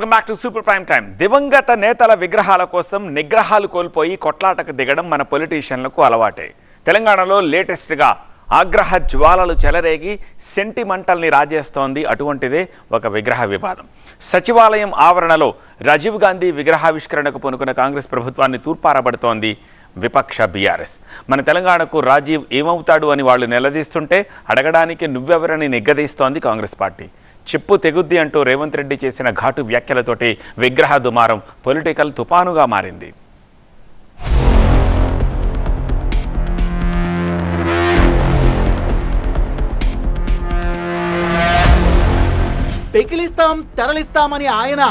Welcome back to super prime time దివంగత నేతల విగ్రహాల కోసం నిగ్రహాలు కోల్పోయి కొట్లాటకు దిగడం మన పొలిటీషియన్లకు అలవాటే. తెలంగాణలో లేటెస్ట్గా ఆగ్రహ జ్వాలలు చెలరేగి సెంటిమెంటల్ని రాజేస్తోంది అటువంటిదే ఒక విగ్రహ వివాదం. సచివాలయం ఆవరణలో రాజీవ్ గాంధీ విగ్రహావిష్కరణకు పూనుకున్న కాంగ్రెస్ ప్రభుత్వాన్ని తూర్పారబడుతోంది విపక్ష బీఆర్ఎస్. మన తెలంగాణకు రాజీవ్ ఏమవుతాడు అని వాళ్ళు నిలదీస్తుంటే అడగడానికి నువ్వెవరని నిగ్గదీస్తోంది కాంగ్రెస్ పార్టీ. చెప్పు తెగుద్ది అంటూ రేవంత్ రెడ్డి చేసిన ఘాటు వ్యాఖ్యలతోటి విగ్రహ దుమారం పొలిటికల్ తుపానుగా మారింది. పెకిలిస్తాం తెరలిస్తామని ఆయన.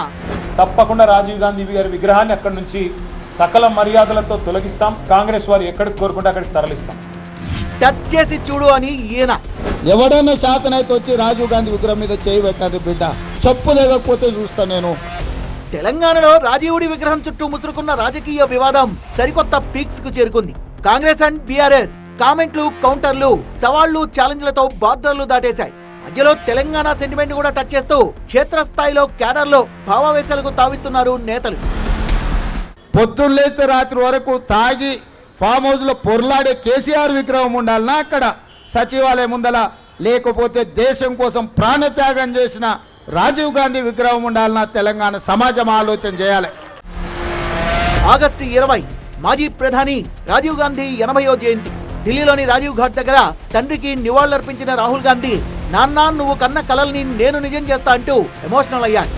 తప్పకుండా రాజీవ్ గాంధీ గారి విగ్రహాన్ని అక్కడి నుంచి సకల మర్యాదలతో తొలగిస్తాం. కాంగ్రెస్ వారు ఎక్కడికి కోరుకుంటే అక్కడికి తరలిస్తాం. టచ్ చేసి చూడు అని ఈయన. ఎవడన్నా శాతనైతే వచ్చి రాజీవ్ గాంధీ విగ్రహం మీద చేయి పెట్టండి బిడ్డ. చెప్పు దిగకపోతే చూస్తా నేను. తెలంగాణలో రాజీవుడి విగ్రహం చుట్టూ ముసురుకున్న రాజకీయ వివాదం సరికొత్త పీక్స్కు చేరుకుంది. కాంగ్రెస్ అండ్ బీఆర్ఎస్ కామెంట్లు కౌంటర్లు సవాళ్ళు ఛాలెంజ్లతో బార్డర్లు దాటేశాయి. మధ్యలో తెలంగాణ సెంటిమెంట్ కూడా టచ్ చేస్తూ క్షేత్రస్థాయిలో క్యాడర్లో భావావేశాలకు తావిస్తున్నారు నేతలు. పొద్దున్న లేస్తే రాత్రి వరకు తాగి ఫామ్ హౌస్లో పొర్లాడే కేసీఆర్ విగ్రహం ఉండాలనా అక్కడ సచివాలయం ముందల లేకపోతే దేశం కోసం ప్రాణత్యాగం చేసిన రాజీవ్ గాంధీ విగ్రహం ఉండాలన్నా తెలంగాణ సమాజం ఆలోచన చేయాలి. ఆగస్టు ఇరవై మాజీ ప్రధాని రాజీవ్ గాంధీ ఎనభయో జయంతి. ఢిల్లీలోని రాజీవ్ ఘాట్ దగ్గర తండ్రికి నివాళులర్పించిన రాహుల్ గాంధీ నాన్న నువ్వు కన్న కలల్ని నేను నిజం చేస్తా అంటూ ఎమోషనల్ అయ్యారు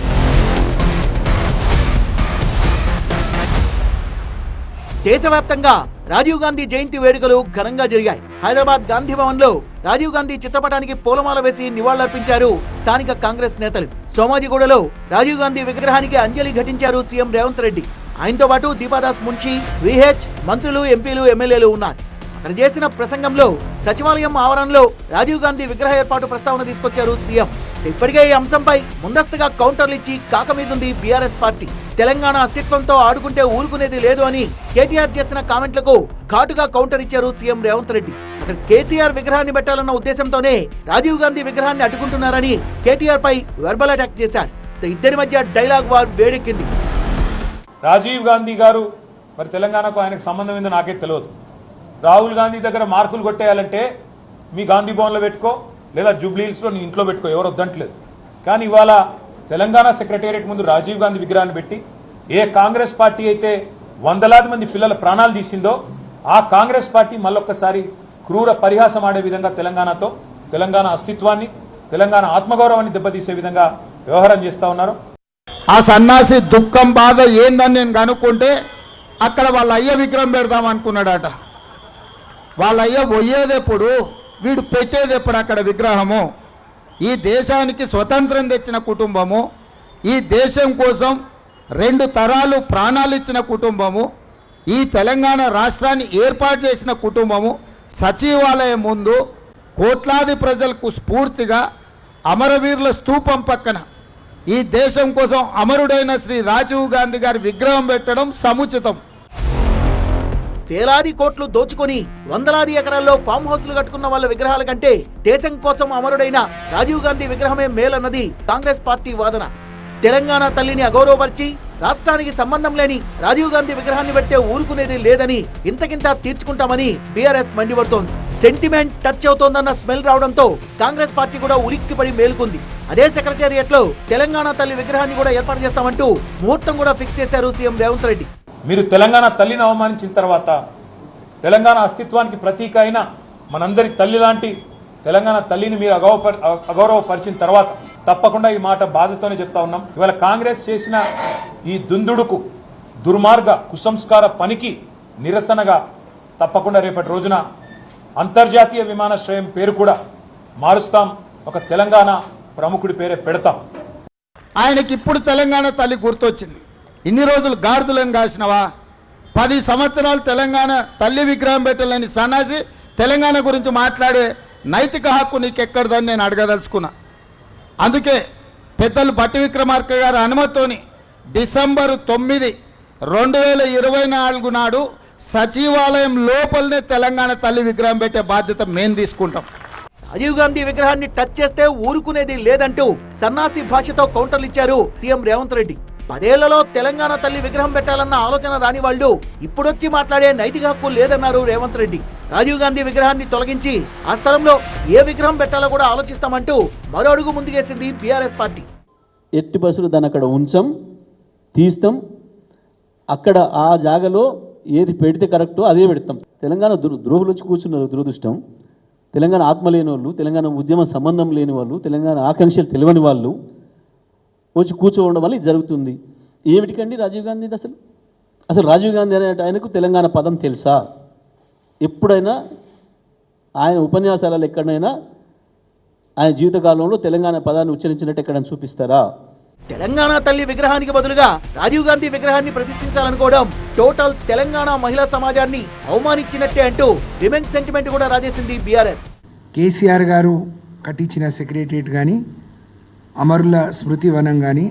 దేశవ్యాప్తంగా రాజీవ్ గాంధీ జయంతి వేడుకలు ఘనంగా జరిగాయి. హైదరాబాద్ గాంధీ భవన్లో రాజీవ్ గాంధీ చిత్రపటానికి పూలమాల వేసి నివాళులర్పించారు స్థానిక కాంగ్రెస్ నేతలు. సోమాజిగూడలో రాజీవ్ గాంధీ విగ్రహానికి అంజలి ఘటించారు సీఎం రేవంత్ రెడ్డి. ఆయనతో పాటు దీపాదాస్ మున్షి విహెచ్ మంత్రులు ఎంపీలు ఎమ్మెల్యేలు ఉన్నారు. అక్కడ చేసిన ప్రసంగంలో సచివాలయం ఆవరణలో రాజీవ్ గాంధీ విగ్రహ ఏర్పాటు ప్రస్తావన తీసుకొచ్చారు సీఎం. ఇప్పటికే ఈ అంశంపై ముందస్తుగా కౌంటర్లు ఇచ్చి కాకమీదుంది బీఆర్ఎస్ పార్టీ. తెలంగాణ అస్తిత్వంతో ఆడుకుంటే ఊరుకునేది లేదు అని కేటీఆర్ చేసిన కామెంట్లకు ఘాటుగా కౌంటర్ ఇచ్చారు సీఎం రేవంత్ రెడ్డి. అక్కడ కేసీఆర్ విగ్రహాన్ని పెట్టాలన్న ఉద్దేశంతోనే రాజీవ్ గాంధీ విగ్రహాన్ని అడ్డుకుంటున్నారని కేటీఆర్ పై వెర్బల్ అటాక్ చేశారు. ఇద్దరి మధ్య డైలాగ్ వార్ వేడెక్కింది. రాజీవ్ గాంధీ గారు మరి తెలంగాణకు ఆయనకు సంబంధం ఏందో నాకే తెలియదు. రాహుల్ గాంధీ దగ్గర మార్కులు కొట్టేయాలంటే మీ గాంధీ భవన్లో పెట్టుకో లేదా జూబ్లీహిల్స్లో నీ ఇంట్లో పెట్టుకో ఎవరు వద్దంటలేదు. కానీ ఇవాళ తెలంగాణ సెక్రటేరియట్ ముందు రాజీవ్ గాంధీ విగ్రహాన్ని పెట్టి ఏ కాంగ్రెస్ పార్టీ అయితే వందలాది మంది పిల్లల ప్రాణాలు తీసిందో ఆ కాంగ్రెస్ పార్టీ మళ్ళొక్కసారి క్రూర పరిహాసం ఆడే విధంగా తెలంగాణతో తెలంగాణ అస్తిత్వాన్ని తెలంగాణ ఆత్మగౌరవాన్ని దెబ్బతీసే విధంగా వ్యవహారం చేస్తా ఉన్నారు. ఆ సన్నాసి దుఃఖం బాధ ఏందని నేను కనుక్కుంటే అక్కడ వాళ్ళ అయ్య విగ్రహం పెడదాం అనుకున్నాడట. వాళ్ళ అయ్య పోయేదెప్పుడు వీడు పెట్టేది ఎప్పుడు అక్కడ విగ్రహము? ఈ దేశానికి స్వతంత్రం తెచ్చిన కుటుంబము ఈ దేశం కోసం రెండు తరాలు ప్రాణాలు ఇచ్చిన కుటుంబము ఈ తెలంగాణ రాష్ట్రాన్ని ఏర్పాటు చేసిన కుటుంబము సచివాలయం ముందు కోట్లాది ప్రజలకు స్ఫూర్తిగా అమరవీరుల స్తూపం పక్కన ఈ దేశం కోసం అమరుడైన శ్రీ రాజీవ్ గాంధీ గారి విగ్రహం పెట్టడం సముచితం. వేలాది కోట్లు దోచుకొని వందలాది ఎకరాల్లో ఫామ్ హౌస్లు కట్టుకున్న వాళ్ళ విగ్రహాల కంటే దేశం కోసం అమరుడైన రాజీవ్ గాంధీ విగ్రహమే మేలన్నది కాంగ్రెస్ పార్టీ వాదన. తెలంగాణ తల్లిని అగౌరవపరిచి రాష్ట్రానికి సంబంధం లేని రాజీవ్ గాంధీ విగ్రహాన్ని పెట్టే ఊరుకునేది లేదని ఇంతకింత తీర్చుకుంటామని బీఆర్ఎస్ మండిపడుతోంది. సెంటిమెంట్ టచ్ అవుతోందన్న స్మెల్ రావడంతో కాంగ్రెస్ పార్టీ కూడా ఉలిక్కిపడి మేలుకుంది. అదే సెక్రటేరియట్లో తెలంగాణ తల్లి విగ్రహాన్ని కూడా ఏర్పాటు చేస్తామంటూ ముహూర్తం కూడా ఫిక్స్ చేశారు సీఎం రేవంత్ రెడ్డి. మీరు తెలంగాణ తల్లిని అవమానించిన తర్వాత తెలంగాణ అస్తిత్వానికి ప్రతీక అయిన మనందరి తల్లి లాంటి తెలంగాణ తల్లిని మీరు అగౌరవ అగౌరవపరిచిన తర్వాత తప్పకుండా ఈ మాట బాధతోనే చెప్తా ఉన్నాం. ఇవాళ కాంగ్రెస్ చేసిన ఈ దుందుడుకు దుర్మార్గ కుసంస్కార పనికి నిరసనగా తప్పకుండా రేపటి రోజున అంతర్జాతీయ విమానాశ్రయం పేరు కూడా మారుస్తాం. ఒక తెలంగాణ ప్రముఖుడి పేరే పెడతాం. ఆయనకి ఇప్పుడు తెలంగాణ తల్లి గుర్తొచ్చింది. ఇన్ని రోజులు గాడిదలను కాసినవా పది సంవత్సరాలు తెలంగాణ తల్లి విగ్రహం పెట్టలేని సన్నాసి తెలంగాణ గురించి మాట్లాడే నైతిక హక్కు నీకెక్కడదని నేను అడగదలుచుకున్నా. అందుకే పెద్దలు బట్టి విక్రమార్క గారి అనుమతితోని డిసెంబర్ తొమ్మిది రెండు వేల ఇరవై నాలుగు నాడు సచివాలయం లోపలనే తెలంగాణ తల్లి విగ్రహం పెట్టే బాధ్యత మేము తీసుకుంటాం. రాజీవ్ గాంధీ విగ్రహాన్ని టచ్ చేస్తే ఊరుకునేది లేదంటూ సన్నాసి భాషతో కౌంటర్లు ఇచ్చారు సీఎం రేవంత్ రెడ్డి. పదేళ్ళలో తెలంగాణ తల్లి విగ్రహం పెట్టాలన్న ఆలోచన రాని వాళ్ళు ఇప్పుడొచ్చి మాట్లాడే నైతిక హక్కు లేదన్నారు రేవంత్ రెడ్డి. రాజీవ్ గాంధీ విగ్రహాన్ని తొలగించి ఆ స్థలంలో ఏ విగ్రహం పెట్టాలో కూడా ఆలోచిస్తామంటూ మరో అడుగు ముందుకేసింది బీఆర్ఎస్ పార్టీ. ఎట్టి బస్సులు దాన్ని అక్కడ ఉంచం తీస్తాం. అక్కడ ఆ జాగలో ఏది పెడితే కరెక్టో అదే పెడతాం. తెలంగాణ ద్రో ద్రోహులు వచ్చి కూర్చున్నారు దురదృష్టం. తెలంగాణ ఆత్మ లేని వాళ్ళు తెలంగాణ ఉద్యమ సంబంధం లేని వాళ్ళు తెలంగాణ ఆకాంక్షలు తెలియని వాళ్ళు వచ్చి కూర్చోవడం వల్ల ఇది జరుగుతుంది. ఏమిటికండి రాజీవ్ గాంధీ అసలు? అసలు రాజీవ్ గాంధీ అనే ఆయనకు తెలంగాణ పదం తెలుసా? ఎప్పుడైనా ఆయన ఉపన్యాసాలలో ఎక్కడైనా ఆయన జీవితకాలంలో తెలంగాణ పదాన్ని ఉచ్చరించినట్టు ఎక్కడైనా చూపిస్తారా? తెలంగాణ తల్లి విగ్రహానికి బదులుగా రాజీవ్ గాంధీ విగ్రహాన్ని ప్రతిష్ఠించాలనుకోవడం టోటల్ తెలంగాణ మహిళా సమాజాన్ని అవమానించినట్టే అంటూ విమెన్ సెంటిమెంట్ కూడా రాజేసింది బీఆర్ఎస్. కేసీఆర్ గారు కట్టించిన సెక్రటరియట్ కానీ అమరుల స్మృతి వనం కానీ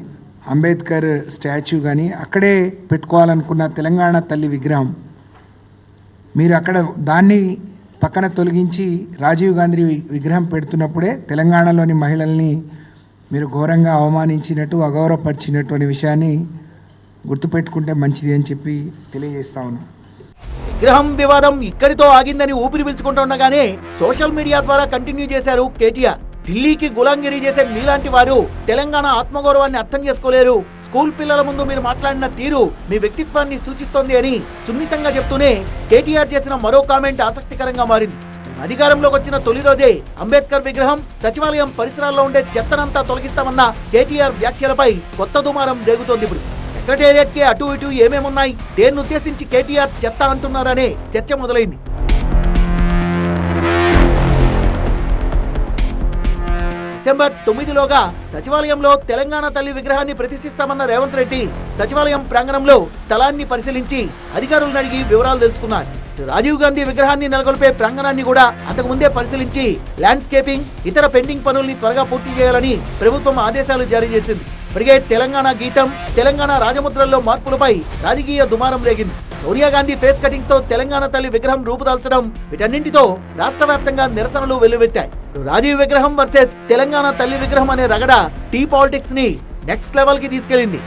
అంబేద్కర్ స్టాచ్యూ కానీ అక్కడే పెట్టుకోవాలనుకున్న తెలంగాణ తల్లి విగ్రహం. మీరు అక్కడ దాన్ని పక్కన తొలగించి రాజీవ్ గాంధీ విగ్రహం పెడుతున్నప్పుడే తెలంగాణలోని మహిళల్ని మీరు ఘోరంగా అవమానించినట్టు అగౌరవపరిచినట్టు అనే విషయాన్ని గుర్తుపెట్టుకుంటే మంచిది అని చెప్పి తెలియజేస్తా ఉన్నాను విగ్రహం వివాదం ఇక్కడితో ఆగిందని ఊపిరి పీల్చుకుంటుండగానే సోషల్ మీడియా ద్వారా కంటిన్యూ చేశారు కేటీఆర్. ఢిల్లీకి గులాంగిరి చేసే మీలాంటి వారు తెలంగాణ ఆత్మగౌరవాన్ని అర్థం చేసుకోలేరు. స్కూల్ పిల్లల ముందు మీరు మాట్లాడిన తీరు మీ వ్యక్తిత్వాన్ని సూచిస్తోంది అని సున్నితంగా చెప్తూనే కేటీఆర్ చేసిన మరో కామెంట్ ఆసక్తికరంగా మారింది. అధికారంలోకి వచ్చిన తొలి రోజే అంబేద్కర్ విగ్రహం సచివాలయం పరిసరాల్లో ఉండే చెత్తనంతా తొలగిస్తామన్న కేటీఆర్ వ్యాఖ్యలపై కొత్త దుమారం రేగుతోంది ఇప్పుడు. సెక్రటేరియట్ కే అటు ఇటు ఏమేమున్నాయి? దేన్ని ఉద్దేశించి కేటీఆర్ చెత్త అంటున్నారనే చర్చ మొదలైంది. డిసెంబర్ తొమ్మిదిలోగా సచివాలయంలో తెలంగాణ తల్లి విగ్రహాన్ని ప్రతిష్ఠిస్తామన్న రేవంత్ రెడ్డి సచివాలయం ప్రాంగణంలో స్థలాన్ని పరిశీలించి అధికారులను అడిగి వివరాలు తెలుసుకున్నారు. రాజీవ్ గాంధీ విగ్రహాన్ని నెలకొల్పే ప్రాంగణాన్ని కూడా అంతకు ముందే పరిశీలించి ల్యాండ్స్కేపింగ్ ఇతర పెండింగ్ పనుల్ని త్వరగా పూర్తి చేయాలని ప్రభుత్వం ఆదేశాలు జారీ చేసింది. ఇప్పటికే తెలంగాణ గీతం తెలంగాణ రాజముద్రల్లో మార్పులపై రాజకీయ దుమారం రేగింది. సోనియా గాంధీ ఫేస్ కటింగ్తో తెలంగాణ తల్లి విగ్రహం రూపుదాల్చడం వీటన్నింటితో రాష్ట్ర వ్యాప్తంగా నిరసనలు వెల్లువెత్తాయి. రాజీవ్ విగ్రహం వర్సెస్ తెలంగాణ తల్లి విగ్రహం అనే రగడ టీ పాలిటిక్స్ని నెక్స్ట్ లెవెల్కి తీసుకెళ్ళింది